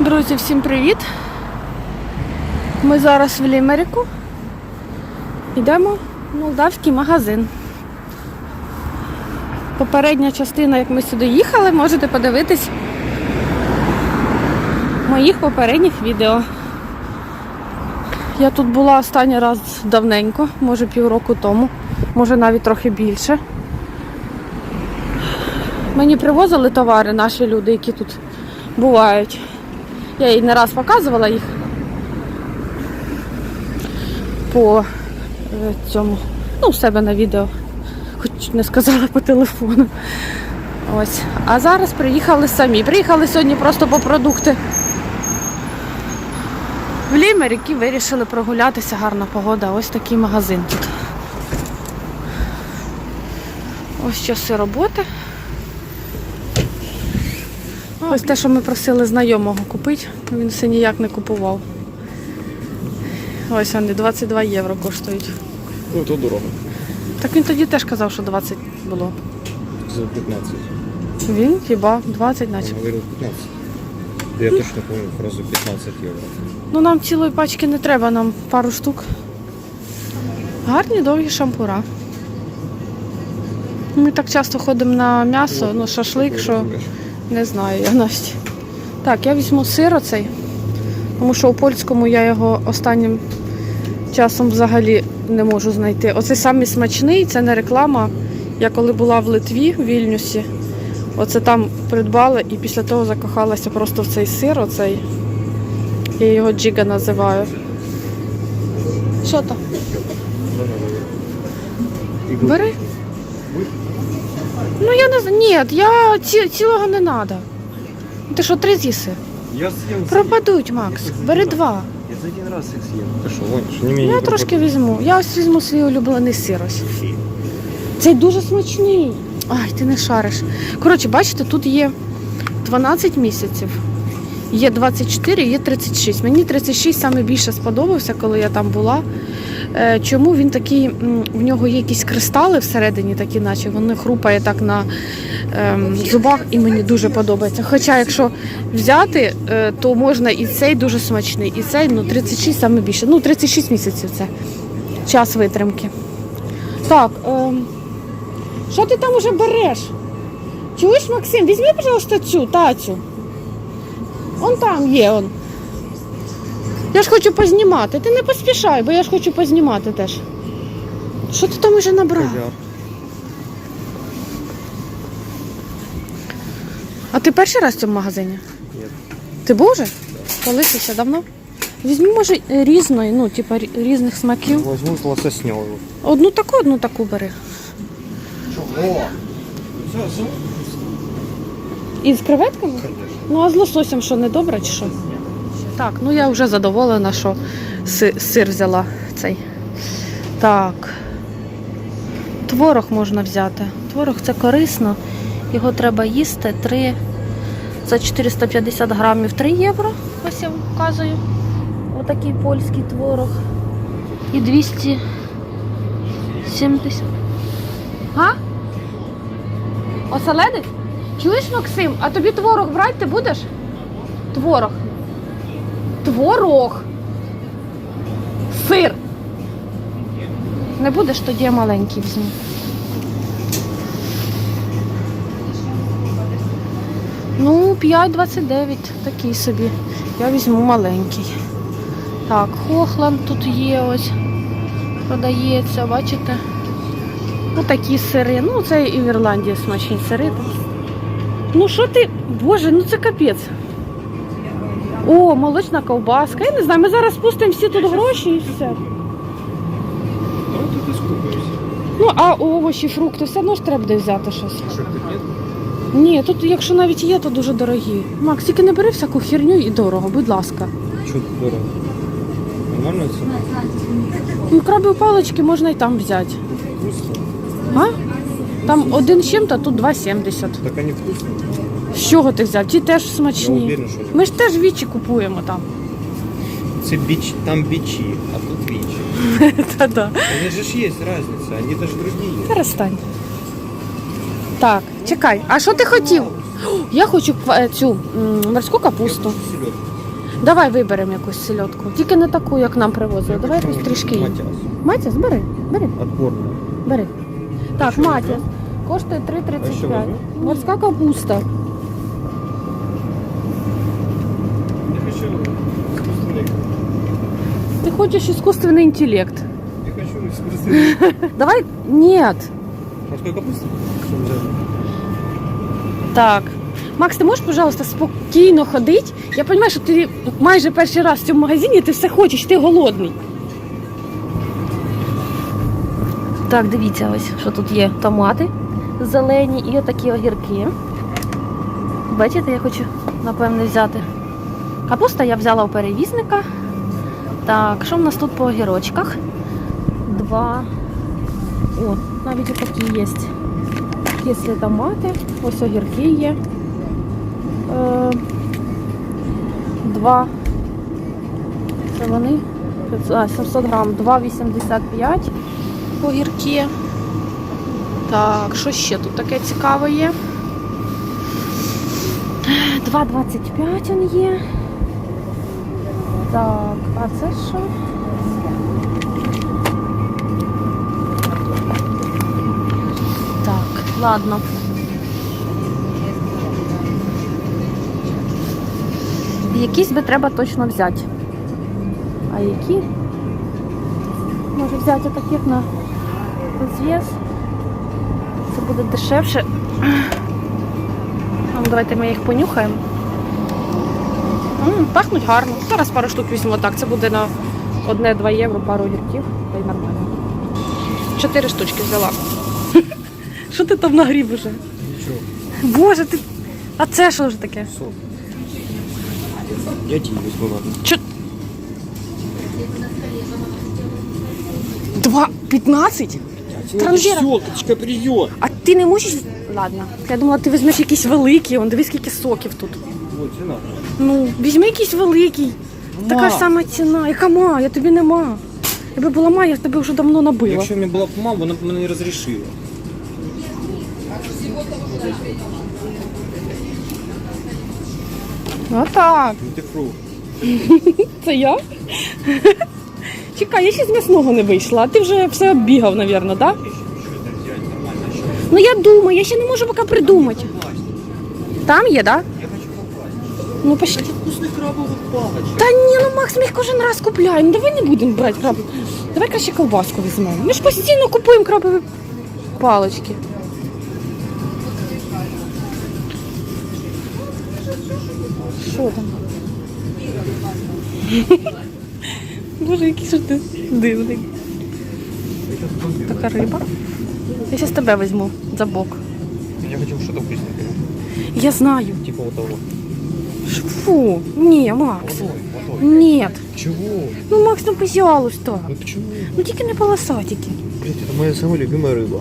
Друзі, всім привіт! Ми зараз в Лімерику. Йдемо в молдавський магазин. Попередня частина, як ми сюди їхали, можете подивитись моїх попередніх відео. Я тут була останній раз давненько, може півроку тому, може навіть трохи більше. Мені привозили товари наші люди, які тут бувають. Я їй не раз показувала їх по е, цьому, ну, у себе на відео, хоч не сказала по телефону. Ось. А зараз приїхали самі. Приїхали сьогодні просто по продукти. В Лімерик і вирішили прогулятися, гарна погода. Ось такий магазин тут. Ось часи роботи. Ось те, що ми просили знайомого купити, він все ніяк не купував. Ось вони 22 євро коштують. Ну, то дорого. Так він тоді теж казав, що 20 було. За 15. Він хіба 20 Он наче. говорил 15. Я точно помню фразу 15 евро. Ну нам цілої пачки не треба, нам пару штук. Гарні довгі шампура. Ми так часто ходимо на м'ясо, ну шашлик, що не знаю я навіть. Так, я візьму сир оцей, тому що у польському я його останнім часом взагалі не можу знайти. Оцей самий смачний, це не реклама. Я коли була в Литві, в Вільнюсі, оце там придбала і після того закохалася просто в цей сир, оцей. Я його джига називаю. Що то? Бери. Ну я не знаю. Ні, я ці, цілого не треба. Ти що, три з'їси? Я съел. Пропадуть, Макс. Бери два. Я за один раз их съел. Ты что, гонишь? Они меня Я не трошки візьму. Я ось візьму свій улюблений сир ось. Цей дуже смачний. Ай, ти не шариш. Коротше, бачите, тут є 12 місяців. Є 24, є 36. Мені 36 саме більше сподобався, коли я там була. Е, Чому він такий, в нього є якісь кристали всередині, такі, наче вони хрупає так на ем, зубах, і мені дуже подобається. Хоча, якщо взяти, е, то можна і цей дуже смачний, і цей ну 36 саме більше. Ну, 36 місяців це час витримки. Так, ем, що ти там уже береш? Чуєш, Максим, візьми, пожалуйста, цю тацю. Он там є он. Я ж хочу познімати. Ти не поспішай, бо я ж хочу познімати теж. Що ти там уже набрав? А ти перший раз в цьому магазині? Нет. Ти був вже? Коли ти ще давно? Візьми, може, різної, ну, типа різних смаків. Возьму лососневую. Одну таку, одну таку бери. Все. І з креветками? Конечно. Ну, а з лососем що, не добре чи що? Так, ну я вже задоволена, що сир взяла цей. Так. Творог можна взяти. Творог це корисно. Його треба їсти. Три за 450 грамів 3 євро. Ось я вказую. Отакий польський творог. І 270. А? Оселедець? Чуєш, Максим, а тобі творог брати ти будеш? Творог. Творог. Сир. Не будеш, тоді я маленький візьму. Ну, 5,29, такий собі. Я візьму маленький. Так, Хохланд тут є ось. Продається, бачите? Ну такі сири. Ну, це і в Ірландії смачні сири. Ну що ти? Боже, ну це капець. О, молочна ковбаска. Я не знаю, ми зараз спустимо всі тут гроші і все. Ну, а овочі, фрукти, все одно ж треба буде взяти щось. Тут? Ні, тут, якщо навіть є, то дуже дорогі. Макс, тільки не бери всяку херню і дорого, будь ласка. Что тут дорого? Нормально все? Ну, крабові палички можна і там взяти. Вкусно. А? Там один з чим-то, а тут 2,70. Так они вкусные. З чого ти взяв? Ті теж Я смачні. уверен, что Ми ж теж вічі купуємо там. Це біч, там бичи, а тут вичи. Та-да. Они же ж есть разница, они даже другие. Перестань. Так, чекай, а що ти хотів? О, Я хочу ква- цю м, морську капусту. Селедку. Давай виберемо якусь сельодку. Тільки не таку, як нам привозили. Давай якусь трішки. іншу. Матяс. Бери, бери, Отборная. бери. Так, що. Коштує А що 3,35. візьмемо? Морська капуста. Я хочу искусственный. Ти хочеш іскусственний інтелект. Я хочу искусственный. Давай. Ні. Морской капусты? Что взяли? Так. Макс, ти можеш, пожалуйста, спокійно ходити? Я розумію, що ти майже перший раз в цьому магазині, ти все хочеш, ти голодний. Так, дивіться ось, що тут є томати зелені і отакі огірки. Бачите, я хочу, напевне, взяти. Капуста я взяла у перевізника. Так, що в нас тут по огірочках? Два. О, навіть отакі є. Кислі томати, ось огірки є. Е, два. Це вони. А, 700 грам, 2,85 огірки. Так, що ще тут таке цікаве є? 2,25 він є. Так, а це що? Так, ладно. Якісь би треба точно взяти. А які? Може взяти таких на розв'яз. Це буде дешевше. Ну, давайте ми їх понюхаємо. М, пахнуть гарно. Зараз пару штук візьмемо так. Це буде на одне-два євро, пару огірків. Та й нормально. Чотири штучки взяла. Що ти там нагріб уже? Ничего. Боже, ти. А це що ж таке? Сок. Я тебе возьму, ладно. Чо... Два п'ятнадцять? Транжира. Селочка придет. А ти не можеш. Ладно. Я думала, ти візьмеш якісь великі, он дивись, скільки соків тут. Цена. Ну, візьми якийсь великий. Така ж сама ціна. Яка ма? Я тобі нема. Якби була ма, я тебе вже давно набила. Якщо в мене була б мама, вона б мене не розрішила. Отак. Ну ти. Це я? Чекай, я ще з м'ясного не вийшла, а ти вже все оббігав, напевно, так? Ну я думаю, я ще не можу поки придумати. Там є, так? Да? Ну почти. Вкусних крабових палочок. Та ні, ну Макс, ми їх кожен раз купляємо. Ну, Давай не будемо брати краб. Давай краще ковбаску візьмемо. Ми ж постійно купуємо крабові палички. Що там? Боже, який ж ти дивний. Така риба. Я зараз тебе візьму за бок. Я хочу что-то вкусненькое. Я знаю. Типа вот того. Фу, ні, Макс. Водой, водой. Ні. Чего? Ну, Макс, ну пожалуйста. Ну почему? Ну тільки не полосатики. Блин, это моя самая любимая рыба.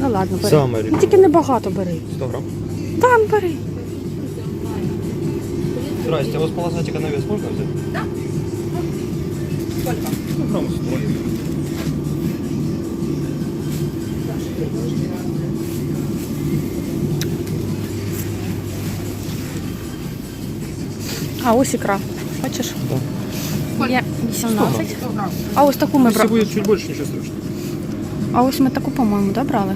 Ну ладно, бери. Самая Ну любимая. тільки небагато бери. 100 грамм. Там бери. Здрасте, а у вас полосатика на вес можно взять? Да. Сколько? Ну, грамм 100. А ось ікра. Бачиш? Да. Є 18. А ось таку ми Если брали. будет чуть больше, ничего страшного. А ось ми таку, по-моєму, да, брали?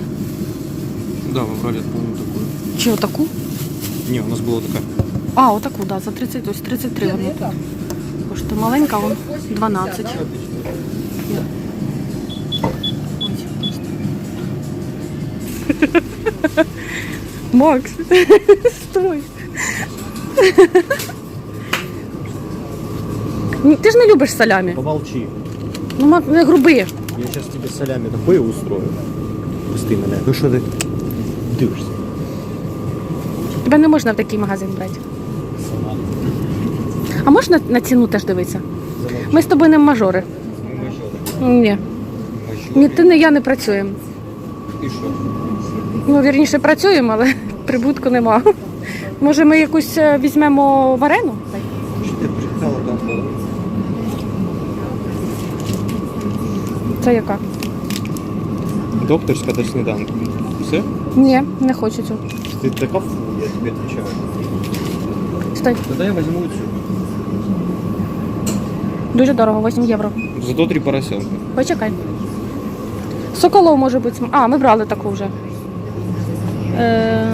Да, мы брали, по-моему, такую. Чи отаку? Не, у нас была такая. А, отаку, да, за 30, ось 33 вона тут. Коштує маленька, вон 12. Макс, стой. Ні, Ти ж не любиш салямі. Помолчи. Ну, Мак, не груби. Я сейчас тебе солями такое устрою. Пусти мене. Ну що ти дивишся? Тебе не можна в такий магазин брати. А можна на ціну теж дивитися? Ми з тобою не мажори. Ні. Ні, ти не я не працюємо. І що? Ну, вірніше, працюємо, але прибутку нема. Може, ми якусь е, візьмемо варену? Що ти прочитала там? було? Це яка? Докторська до сніданку. Все? Ні, не хочу цю. Ти така фу, я тобі відповідаю. Стой. Тогда я возьму цю. Дуже дорого, 8 євро. Зато три поросенка. Почекай. Соколов може бути. см- А, ми брали таку вже. Е...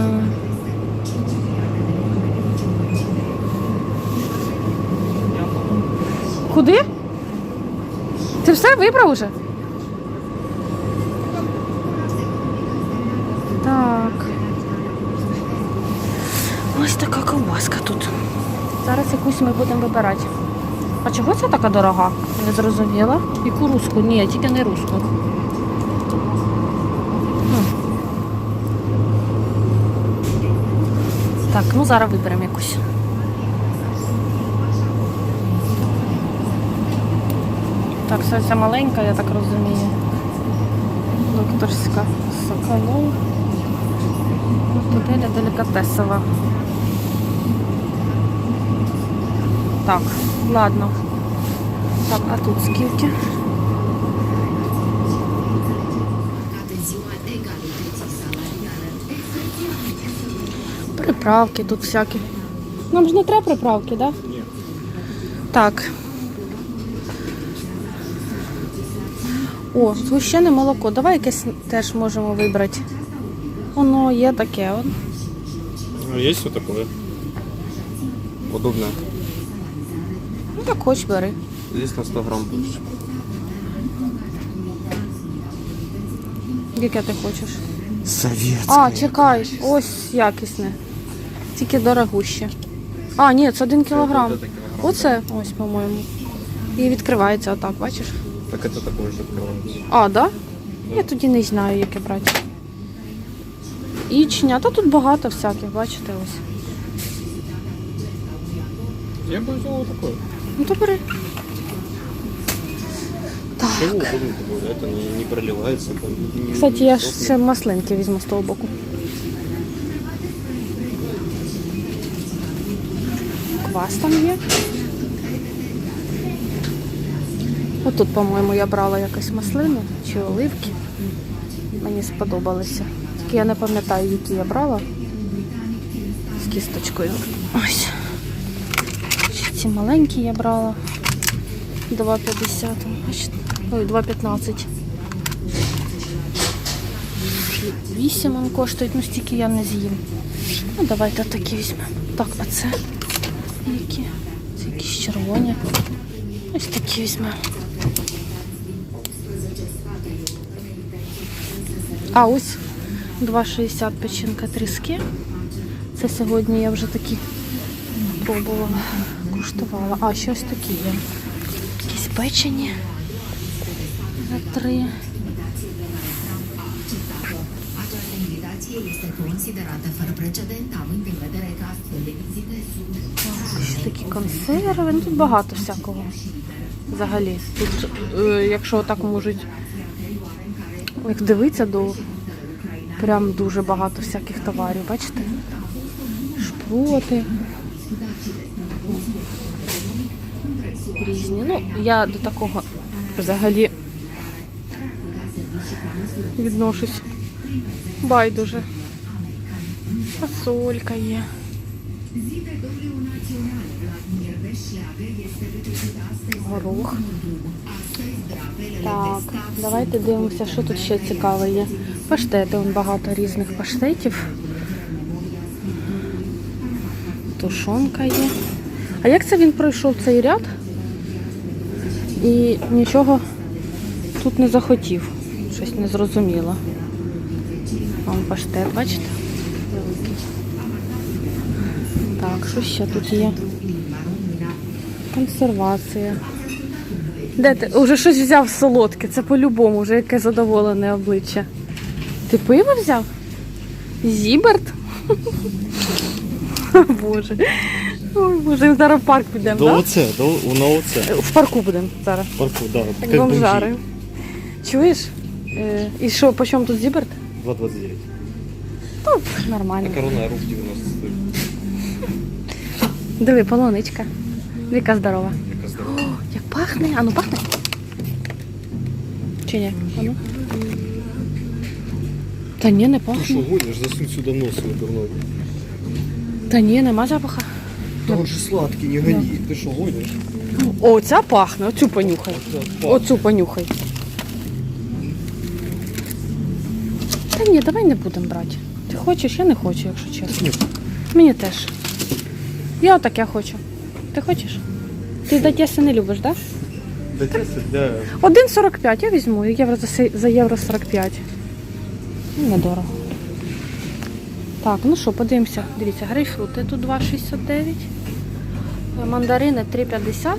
Куди? Ти все вибрав уже? Так. Ось така ковбаска тут. Зараз якусь ми будемо вибирати. А чого це така дорога? Не зрозуміла. Яку руску? Ні, тільки не руску. Так, ну зараз виберемо якусь. Так, все ця маленька, я так розумію. Докторська соколов. Моделя делікатесова. Так, ладно. Так, а тут скільки? Приправки тут всякі. Нам ж не треба приправки, так? Ні. Так. О, згущене молоко. Давай якесь теж можемо вибрати. Воно є таке. Ну, есть вот такое. Удобно. Ну так хоч бери. Здесь на 100 грамм больше. Яке ти хочеш? Советское. А, чекай, ось якісне. Тільки дорогуще. А, ні, це один кілограм. Оце, ось, по-моєму. І відкривається отак, бачиш? Так это такое же открывается. А, да? Я тоді не знаю, яке брати. Ічня, та тут багато всяких, бачите, ось. Я бы взял вот такое. Ну то бери. Так. Это не, не проливается. Кстати, я ж ще маслинки візьму з того боку. Квас там є. Отут, по-моєму, я брала якось маслини чи оливки. Мені сподобалися. Тільки я не пам'ятаю, які я брала. З кісточкою. Ось. Ці маленькі я брала. 2,50. Бачите? Ой, 2,15. 8 он коштує, ну стільки я не з'їм. Ну давайте такі візьмемо. Так, а це які? Це якісь червоні. Ось такі візьмемо. А ось 2,60 печінка тріски. Це сьогодні я вже такі пробувала, куштувала. А, щось такі є. Якісь печені за три. Ще такі консерви, ну тут багато всякого. Взагалі. Тут, е, якщо так можуть як дивитися, то прям дуже багато всяких товарів, бачите? Шпроти. Різні. Ну, я до такого взагалі відношусь байдуже. Фасолька є. Горох. Так, давайте дивимося, що тут ще цікаве є. Паштети, вон багато різних паштетів. Тушонка є. А як це він пройшов цей ряд? І нічого тут не захотів. Щось не зрозуміло. Вон паштет, бачите? Так, що ще тут є? Консервація. Де ти? Уже щось взяв солодке, це по-любому, вже яке задоволене обличчя. Ти пиво взяв? Зіберт? Боже. Ой, Боже, зараз в парк підемо, До так? оце, до, на оце. В парку будемо зараз. В парку, да. Як бомжари. Чуєш? Е, і що, по чому тут зіберт? 2,29. Ну, нормально. А корона рук 90 стоит. Диви, полуничка. Віка здорова. Яка здорова. О, як пахне. А ну пахне? Чи ні? А ну. Та ні, не Ты пахне. что гонишь? Засунь сюда нос свой дурной. Та ні, нема запаха. Да он же сладкий, не гони. Ты что, гонишь? О, ця пахне, оцю понюхай. Оцю понюхай. Та ні, давай не будемо брати. Ти хочеш, я не хочу, якщо чесно. Мені теж. Я отаке хочу. Ти хочеш? Ти датєси не любиш, так? Да да. 1,45 я візьму, євро за, за євро 45. Ну, Недорого. Так, ну що, подивимося. Дивіться, грейпфрути тут 2,69. Е, Мандарини 3,50.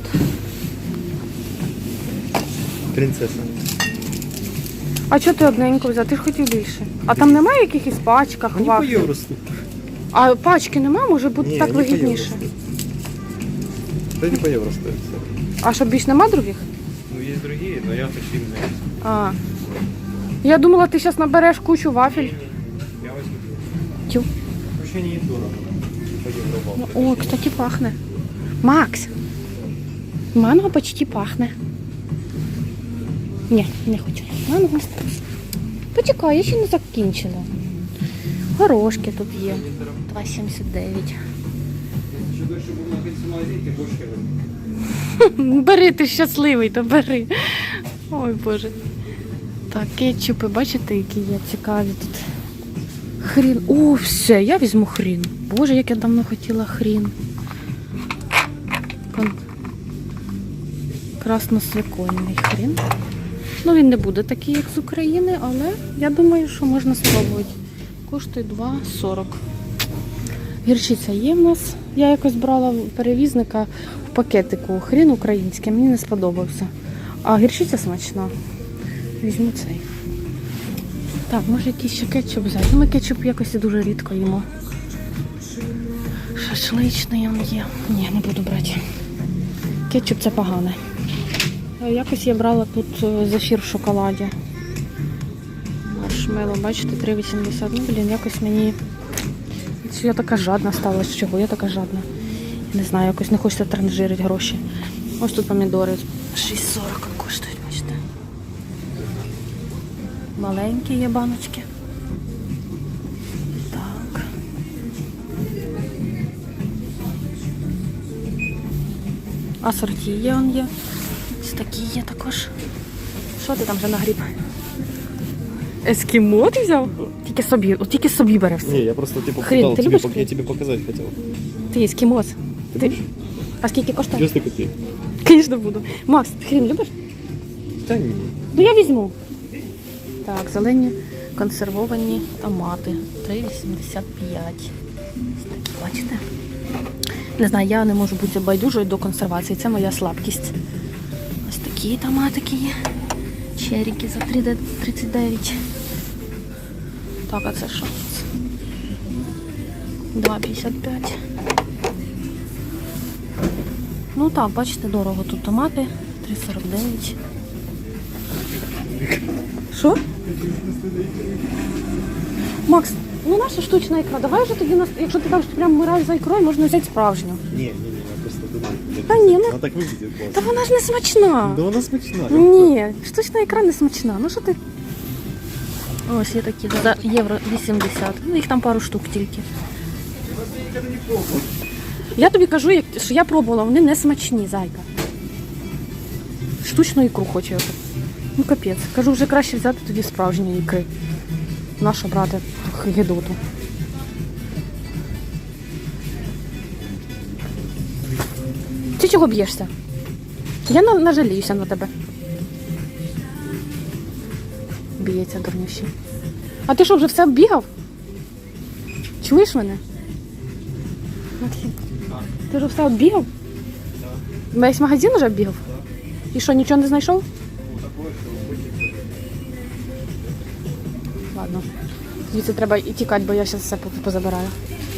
Принцесса. А чого ти одненько взяв? Ти ж хотів більше. А там немає якихось пачках, Они по стоят. А пачки немає, може бути Не, так они по евро вигідніше. стоят. Да они по евро стоят. все. А що більш нема других? Ну есть другие, но я хочу именно эти. А. Я думала, ти зараз набереш кучу вафель. Тю. Ну, О, кстати, пахне. Макс. Манго почти пахне. Ні, не хочу. Манго. Почекай, я ще не закінчила. Горошки тут є. 2,79. Еще дольше буду находиться в магазине, тем больше я возьму. Бери, ти щасливий, то бери. Ой Боже. Так, кетчупи, бачите, які є цікаві тут. Хрін. О, все, я візьму хрін. Боже, як я давно хотіла хрін. Кон... Красносвекольний хрін. Ну, він не буде такий, як з України, але я думаю, що можна спробувати. Коштує 2,40. Гірчиця є в нас. Я якось брала перевізника в пакетику хрін український, мені не сподобався. А гірчиця смачна. Візьму цей. Так, може якийсь ще кетчуп взяти. Ну, ми кетчуп якось дуже рідко їмо. Шашличний він є. Ні, не буду брати. Кетчуп це погане. Якось я брала тут е, зефір в шоколаді. Маршмело, бачите, 3,80. Ну, блін, якось мені. Я така жадна стала. З чого? Я така жадна. Не знаю, якось не хочеться транжирити гроші. Ось тут помідори 6,40 коштують, бачите. Маленькі є баночки. Так. Асорті є, он є. Ось такі є також. Що ти там вже нагріб? Ескімо ти взяв? Тільки собі, от тільки собі бери все. Не, я просто Хрен, пытал ты тебе, я тебе показать хотел. Ти ескімос. Ти... А скільки коштує? 90 копеек. Звісно, буду. Макс, ти хрін любиш? Да не. Ну я візьму. Так, зелені консервовані томати. 3,85. Такі, Бачите? Не знаю, я не можу бути байдужою до консервації. Це моя слабкість. Ось такі томатики є. Черіки за 3,39. Так, а це що? 2,55. Ну так, бачите, дорого тут томати. 3,49. Що? Макс, ну наша штучна ікра, давай вже тоді, нас- якщо ти кажеш, що прям мираєш за ікрою, можна взяти справжню. Не, не, не, я просто думаю. Да не, ну- Она так выглядит Та классно. вона ж не смачна. Да она смачна. Ні, штучна ікра не смачна. Ну що ти? Ось є такі за євро 80. Ну їх там пару штук тільки. Я тобі кажу, як- що я пробувала, вони не смачні, зайка. Штучну ікру хочу я тут. Ну капець. Кажу, вже краще взяти тоді справжні ікри. Наша брати гидоту. Ти чого б'єшся? Я на- нажаліюся на тебе. Б'ється дурнющий. А ти що, вже все оббігав? Чуєш мене? Максим, ти вже все оббігав? Весь магазин вже оббігав? І що, нічого не знайшов? Ладно. Звідси треба і тікати, бо я зараз все позабираю.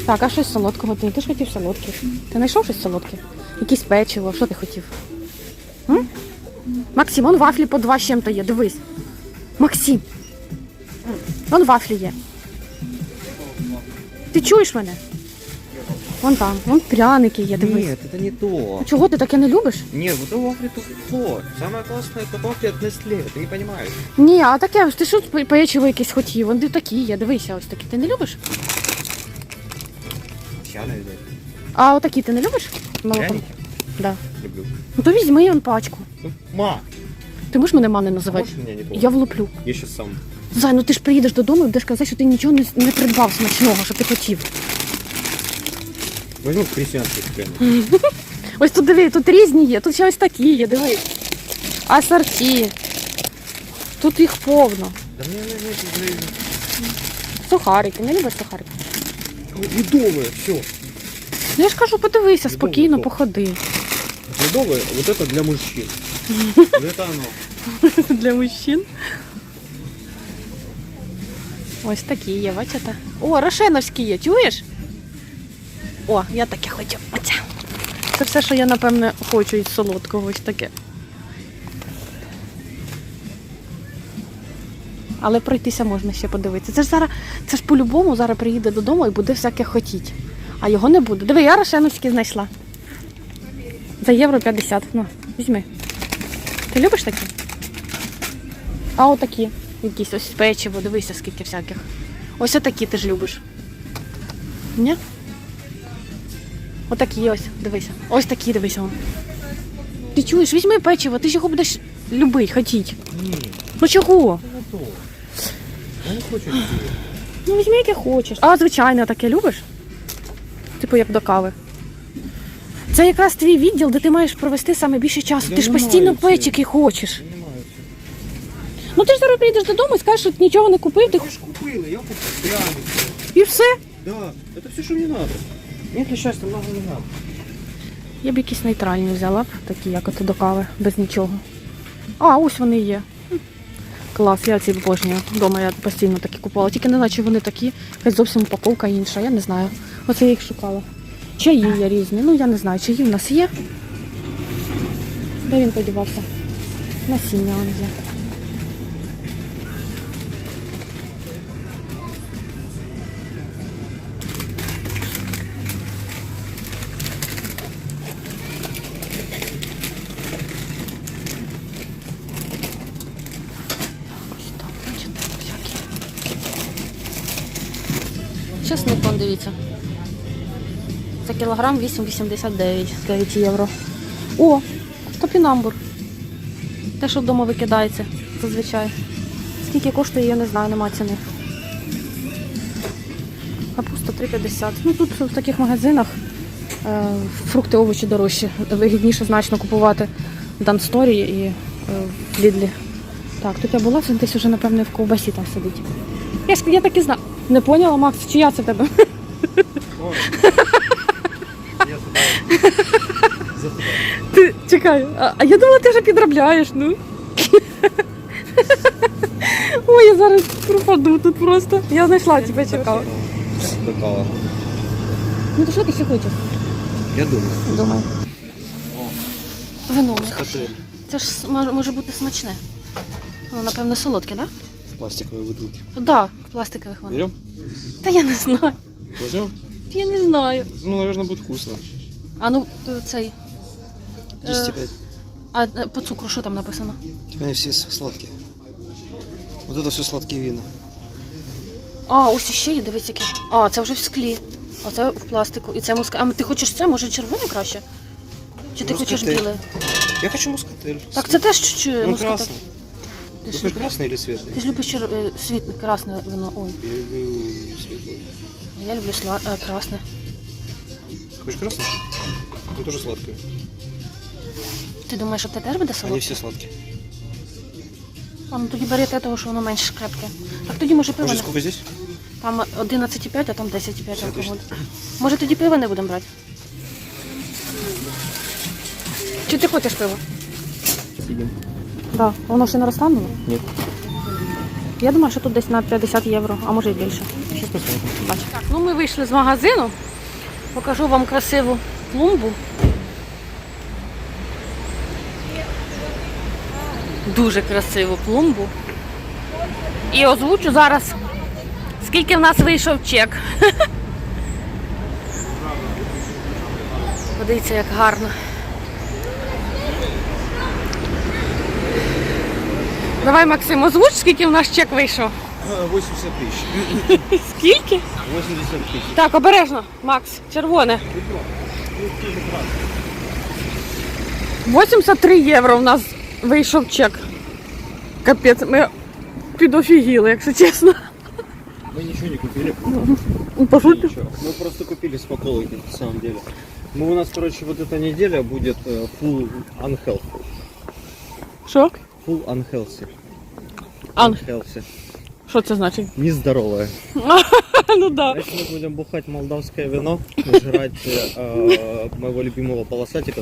Так, а щось солодкого ти? Ти ж хотів солодке. Ти знайшов щось солодке? Якесь печиво, що ти хотів? М? Максим, он вафлі по два чим-то є, дивись. Максим. Он вафлі є. Ти чуєш мене? Вон там, вон пряники є, дивись. Нет, это не то. Чого ти таке не любиш? Нет, вот это вафли тут то. Самое классное это вафли от Nestle, ты не понимаешь. Ні, а таке, ти що п- печиво якесь хотів? Вон такі є, дивися, ось такі. Ти не любиш? Сейчас взять. А отакі ти не любиш? Молоко? Пряники? Да. Люблю. Ну то візьми он пачку. Ну, Ма, Ти можеш мене мани називати? можешь меня не трогать? Я влуплю. Я сейчас сам. Зай, ну ти ж приїдеш додому і будеш казати, що ти нічого не, не придбав смачного, що ти хотів. Возьму крестьянский пряник. Ось тут диви, тут різні є, тут ще ось такі є, диви. Асорті. Тут їх повно. Да мне не не Сухарики, не любиш сухарики? Медовое, все. Ну я ж кажу, подивися, Відомо, спокійно то. походи. Медовое, вот это для мужчин. Вот это оно. Для мужчин. Ось такі є, бачите? О, рошеновські є, чуєш? О, я таке хочу. Оце. Це все, що я, напевне, хочу із солодкого ось таке. Але пройтися можна ще подивитися. Це ж зараз, це ж по-любому зараз приїде додому і буде всяке хотіть. А його не буде. Диви, я рошеновські знайшла. За євро 50. Ну, візьми. Ти любиш такі? А отакі. Якісь ось печиво, дивися, скільки всяких. Ось отакі ти ж любиш. Ні? Отакі ось, дивися. Ось такі дивися. вон. Ти чуєш, візьми печиво, ти ж його будеш любити, хотіть. Не, Ну чого? это то. Я не хочу это. Ну візьми, яке хочеш. А звичайно, таке любиш? Типу як до кави. Це якраз твій відділ, де ти маєш провести саме більше часу. Я ти ж не постійно маю цього. печики хочеш. Понимаете? Ну ти ж зараз прийдеш додому і скажеш, що нічого не купив, ти Я ж купила, я купил пряники. і все. Да, это все, что мне надо. Мне для счастья много не надо. Я б якісь нейтральні взяла б, такі, як ото до кави, без нічого. А, ось вони є. Клас, я ці обожнюю. Дома я постійно такі купувала. Тільки не наче вони такі, якась зовсім упаковка інша, я не знаю. Оце я їх шукала. Чаї є різні. Ну я не знаю, чаї в нас є. Де він подівався? Насіння є. Дивіться. За кілограм 8,89, 9 євро. О, топінамбур. Те, що вдома викидається зазвичай. Скільки коштує, я не знаю, нема ціни. Капуста 3,50. Ну тут в таких магазинах е, фрукти, овочі дорожчі. Вигідніше значно купувати в Дансторі і е, в Лідлі. Так, тут я була, це десь вже, напевне, в ковбасі там сидить. Я, ж- я так і знаю. Не поняла, Макс, чия це в тебе? Я туда. За туда. Ти чекай, а, а я думала, ти вже підробляєш, ну. Ой, я зараз пропаду тут просто. Я знайшла тебе чекала. Какого? Ну то що ти ще хочеш? Я думаю. Думаю. Вино. Коты. Це ж с- може, може бути смачне. Ну, напевно, солодке, так? Пластиковые бутылки. Да? Да, в пластикових воно. Берем? Та я не знаю. Возьмем? Я не знаю. Ну, наверное, будет вкусно. А ну то цей. Е, 10,5. а е, по цукру що там написано? Они все с- сладкие. Вот это все сладкие вина. А, ось іще є, дивись, які. А, це вже в склі. А це в пластику. І це муска. А ти хочеш це? Може червоне краще? Чи ти хочеш Мускатель. біле? Я хочу мускатель. Так це теж чи Ну, мускател? красный. Ти Ты ж, хочешь красный или светлый? ти ж любиш чер... е, світле, красне вино. Ой, Я люблю светлый. я люблю сла... е, красне. Хочешь красный? Он тоже сладкий. Ти думаєш, що те теж буде Они солодке? все сладкие. А ну тоді бери те, того, що воно менш крепке. Так тоді може пиво Может, не. сколько здесь? Там 11,5, а там 10,5 алкоголь. Може тоді пиво не будемо брати? Чи ти хочеш пиво? Так, да. воно ще не розтануло? Нет. Я думаю, що тут десь на 50 євро, а може і більше. Так, ну ми вийшли з магазину. Покажу вам красиву клумбу. Дуже красиву клумбу. І озвучу зараз, скільки в нас вийшов чек. Подивіться, як гарно. Давай, Максим, озвуч, скільки в нас чек вийшов. 80 тысяч. Скільки? 80 тысяч. Так, обережно, Макс, червоне. 83 євро в нас вийшов чек. Капець, ми підофігіли, якщо чесно. Мы ничего не купили. Ну, По суті. Ничего. Мы просто купили смаколики, на самом деле. Ну, у нас, короче, вот эта неделя будет э, full unhealthy. Що? Full unhealthy. Ан, Unhealthy. що це значить? Нездоровая. ну да. Значит, мы будем бухать молдавское вино, жрать э, моего любимого полосатика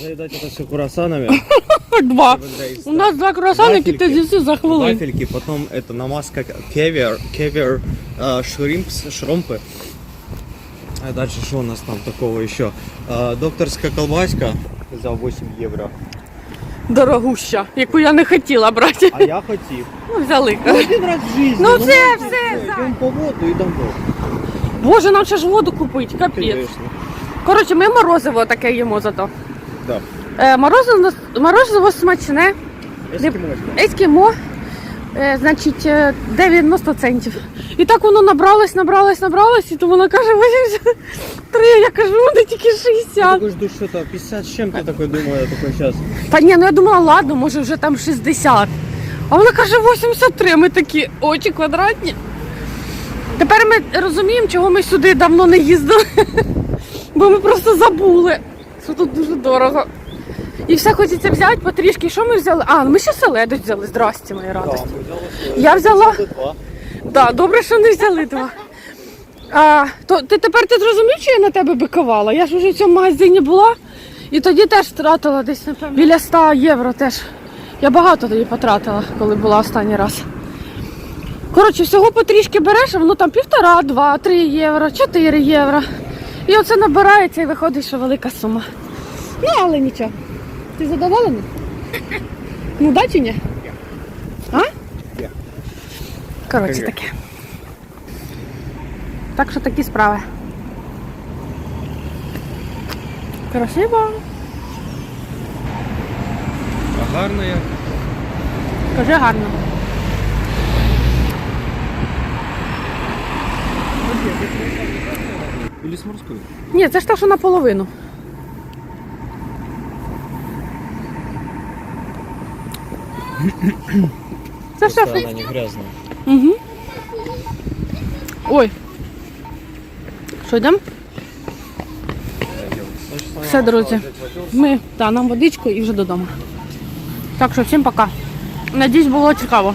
заедать это все курасанами. Два. У нас два ти Вафельки. з'їси за хвилину. Вафельки, потом это намазка кевер, кевер, э, шримпс, шромпы. А дальше что у нас там такого еще? Э, докторская колбаска за 8 евро. Дорогуща, яку я не хотіла брати. А я хотів. Ну, взяли. Один раз в жизни. Ну все, все, Идем по воду и домой. Боже, нам ще ж воду купити, капець. Коротше, ми морозиво таке їмо зато. Да. Е, морозиво, морозиво смачне. Эскимошка. Ескімо, е, значить, е, 90 центів. І так воно набралось, набралось, набралось, і то вона каже 83, я кажу, вони тільки Я 60. такой жду что-то 50 с чем-то такой думаю, я такой сейчас. Та ні, ну я думала, ладно, може вже там 60. А вона каже 83, ми такі очі квадратні. Тепер ми розуміємо, чого ми сюди давно не їздили. Бо ми просто забули, що тут дуже дорого. І все хочеться взяти потрішки. Що ми взяли? А, ну ми ще селедець взяли. Здрасте, моя радость. Я взяла. Да, добре, що не взяли два. А, то ти тепер ти зрозумів, що я на тебе бикувала? Я ж вже в цьому магазині була і тоді теж втратила десь напевно, біля 100 євро теж. Я багато тоді потратила, коли була останній раз. Коротше, всього потрішки береш, а воно там півтора, два, три євро, чотири євро. І оце набирається і виходить, що велика сума. Ну, але нічого. Ти задоволений? Ну, да чи ні? А? Коротше таке. Так що такі справи. Красиво. А гарно як. Кажи гарно. Или с морской? Ні, це ж та, що наполовину. Це ж та, що... Она не грязная. Угу. Ой. Що йдемо? Все, друзі. Ми та нам водичку і вже додому. Так що всім пока. Надіюсь, було цікаво.